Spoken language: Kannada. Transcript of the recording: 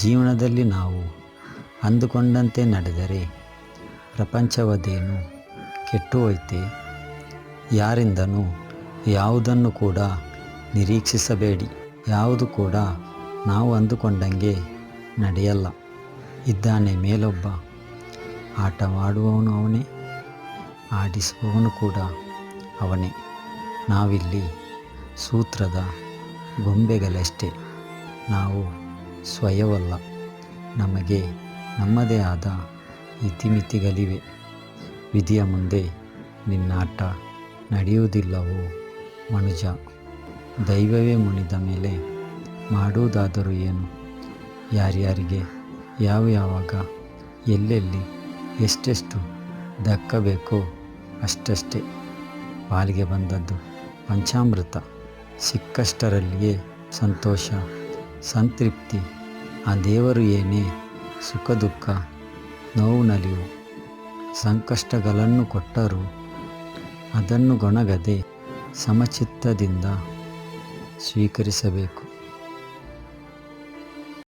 ಜೀವನದಲ್ಲಿ ನಾವು ಅಂದುಕೊಂಡಂತೆ ನಡೆದರೆ ಪ್ರಪಂಚವದೇನು ಕೆಟ್ಟು ಹೋಯ್ತೆ? ಯಾರಿಂದನೂ ಯಾವುದನ್ನು ಕೂಡ ನಿರೀಕ್ಷಿಸಬೇಡಿ. ಯಾವುದು ಕೂಡ ನಾವು ಅಂದುಕೊಂಡಂಗೆ ನಡೆಯಲ್ಲ. ಇದ್ದಾನೆ ಮೇಲೊಬ್ಬ ಆಟವಾಡುವವನು ಅವನೇ, ಆಡಿಸುವವನು ಕೂಡ ಅವನೇ. ನಾವಿಲ್ಲಿ ಸೂತ್ರದ ಗೊಂಬೆಗಳಷ್ಟೇ. ನಾವು ಸ್ವಯವಲ್ಲ. ನಮಗೆ ನಮ್ಮದೇ ಆದ ಇತಿಮಿತಿಗಳಿವೆ ವಿಧಿಯ ಮುಂದೆ ನಿನ್ನಾಟ ನಡೆಯುವುದಿಲ್ಲವೋ ಮನುಜ? ದೈವವೇ ಮುನಿದ ಮೇಲೆ ಮಾಡುವುದಾದರೂ ಏನು? ಯಾರ್ಯಾರಿಗೆ, ಯಾವ ಯಾವಾಗ, ಎಲ್ಲೆಲ್ಲಿ, ಎಷ್ಟೆಷ್ಟು ದಕ್ಕಬೇಕೋ ಅಷ್ಟಷ್ಟೇ. ಪಾಲಿಗೆ ಬಂದದ್ದು ಪಂಚಾಮೃತ. ಸಿಕ್ಕಷ್ಟರಲ್ಲಿಯೇ ಸಂತೋಷ, ಸಂತೃಪ್ತಿ ಆ ದೇವರು ಏನೇ ಸುಖ ದುಃಖ ನೋವು ನಲಿವು ಸಂಕಷ್ಟಗಳನ್ನು ಕೊಟ್ಟರೂ ಅದನ್ನು ಗೊಣಗದೆ ಸಮಚಿತ್ತದಿಂದ ಸ್ವೀಕರಿಸಬೇಕು.